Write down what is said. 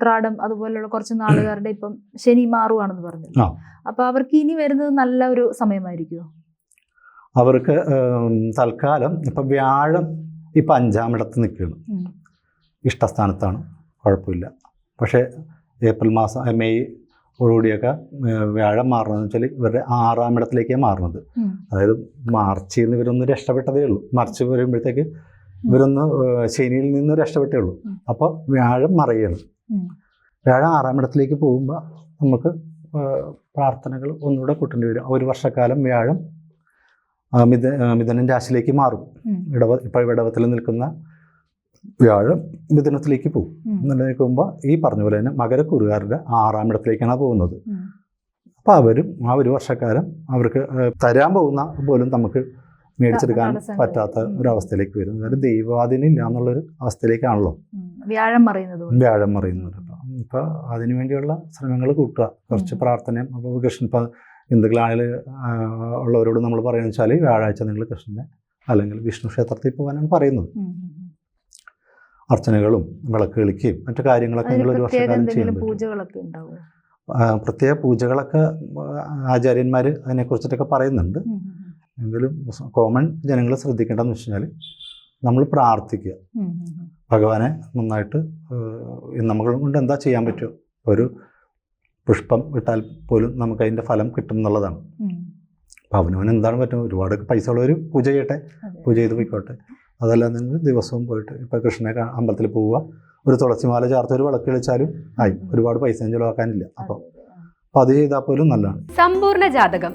ഉത്രാടം അതുപോലെയുള്ള കുറച്ച് നാളുകാരുടെ ഇപ്പം ശനി മാറുവാണെന്ന് പറഞ്ഞു. അപ്പൊ അവർക്ക് ഇനി വരുന്നത് നല്ല ഒരു സമയമായിരിക്കുമോ അവർക്ക് തൽക്കാലം ഇപ്പൊ വ്യാഴം ഇപ്പൊ അഞ്ചാമിടത്ത് നിൽക്കുകയാണ്. ഇഷ്ടസ്ഥാനത്താണ്. കുഴപ്പമില്ല. പക്ഷേ ഏപ്രിൽ മാസം മെയ് ഓടുകൂടിയൊക്കെ വ്യാഴം മാറണമെന്ന് വെച്ചാൽ ഇവരുടെ ആറാം ഇടത്തിലേക്കാണ് മാറുന്നത് അതായത് മാർച്ചിൽ നിന്ന് ഇവരൊന്ന് രക്ഷപ്പെട്ടതേ ഉള്ളൂ. മാർച്ച് വരുമ്പോഴത്തേക്ക് ഇവരൊന്ന് ശനിയിൽ നിന്ന് രക്ഷപ്പെട്ടേ ഉള്ളൂ. അപ്പോൾ വ്യാഴം മറയാണ്. വ്യാഴം ആറാം ഇടത്തിലേക്ക് പോകുമ്പോൾ നമുക്ക് പ്രാർത്ഥനകൾ ഒന്നുകൂടെ കൂട്ടേണ്ടി വരും. ഒരു വർഷക്കാലം വ്യാഴം മിത മിഥുനൻ രാശിയിലേക്ക് മാറും. ഇടവ ഇപ്പോൾ ഇടവത്തിൽ നിൽക്കുന്ന വ്യാഴം മിഥുനത്തിലേക്ക് പോകും. എന്നിട്ട് നിൽക്കുമ്പോൾ ഈ പറഞ്ഞ പോലെ തന്നെ മകരക്കുറുകാരുടെ ആറാം ഇടത്തിലേക്കാണ് പോകുന്നത്. അപ്പോൾ അവരും ആ ഒരു വർഷക്കാലം അവർക്ക് തരാൻ പോകുന്ന പോലും നമുക്ക് മേടിച്ചെടുക്കാൻ പറ്റാത്ത ഒരു അവസ്ഥയിലേക്ക് വരും അതായത് ദൈവാധീനം ഇല്ല എന്നുള്ളൊരു അവസ്ഥയിലേക്കാണല്ലോ. വ്യാഴം മറിയുന്നത്. വ്യാഴം മറിയുന്നത് അപ്പോൾ അതിനു വേണ്ടിയുള്ള ശ്രമങ്ങൾ കൂട്ടുക കുറച്ച്. പ്രാർത്ഥനയും അപ്പോൾ കൃഷ്ണൻ ഇപ്പൊ ഹിന്ദുക്കളാണെങ്കിൽ ഉള്ളവരോട് നമ്മൾ പറയുന്നത് വെച്ചാൽ വ്യാഴാഴ്ച നിങ്ങൾ കൃഷ്ണനെ അല്ലെങ്കിൽ വിഷ്ണു ക്ഷേത്രത്തിൽ പോകാനാണ് പറയുന്നത്. അർച്ചനകളും വിളക്ക് കളിക്കുകയും മറ്റു കാര്യങ്ങളൊക്കെ നിങ്ങൾ ഒരു വർഷം വർഷക്കാലം ആ, പ്രത്യേക പൂജകളൊക്കെ ആചാര്യന്മാർ അതിനെക്കുറിച്ചിട്ടൊക്കെ പറയുന്നുണ്ട് ഉം. ഉം. എങ്കിലും കോമൺ ജനങ്ങൾ ശ്രദ്ധിക്കേണ്ടതെന്ന് വെച്ച് കഴിഞ്ഞാൽ നമ്മൾ പ്രാർത്ഥിക്കുക. ഭഗവാനെ നന്നായിട്ട് നമ്മൾ കൊണ്ട് എന്താ ചെയ്യാൻ പറ്റുമോ ഒരു പുഷ്പം ഇട്ടാൽ പോലും നമുക്ക് അതിന്റെ ഫലം കിട്ടും എന്നുള്ളതാണ്. അപ്പം അപ്പോൾ അവനവന് എന്താണ് പറ്റും ഒരുപാട് പൈസ ഉള്ളവർ പൂജ ചെയ്യട്ടെ? പൂജ ചെയ്ത് പോയിക്കോട്ടെ. അതെല്ലാം നിങ്ങൾ ദിവസവും പോയിട്ട് ഇപ്പോൾ കൃഷ്ണനെ അമ്പലത്തിൽ പോവുക. ഒരു തുളസിമാല ചേർത്ത് ഒരു വിളക്ക് കളിച്ചാലും ആയി. ഒരുപാട് പൈസ ചിലവാക്കാനില്ല. അപ്പോൾ. അപ്പോൾ അത് ചെയ്താൽ പോലും നല്ലതാണ്. സമ്പൂർണ ജാതകം.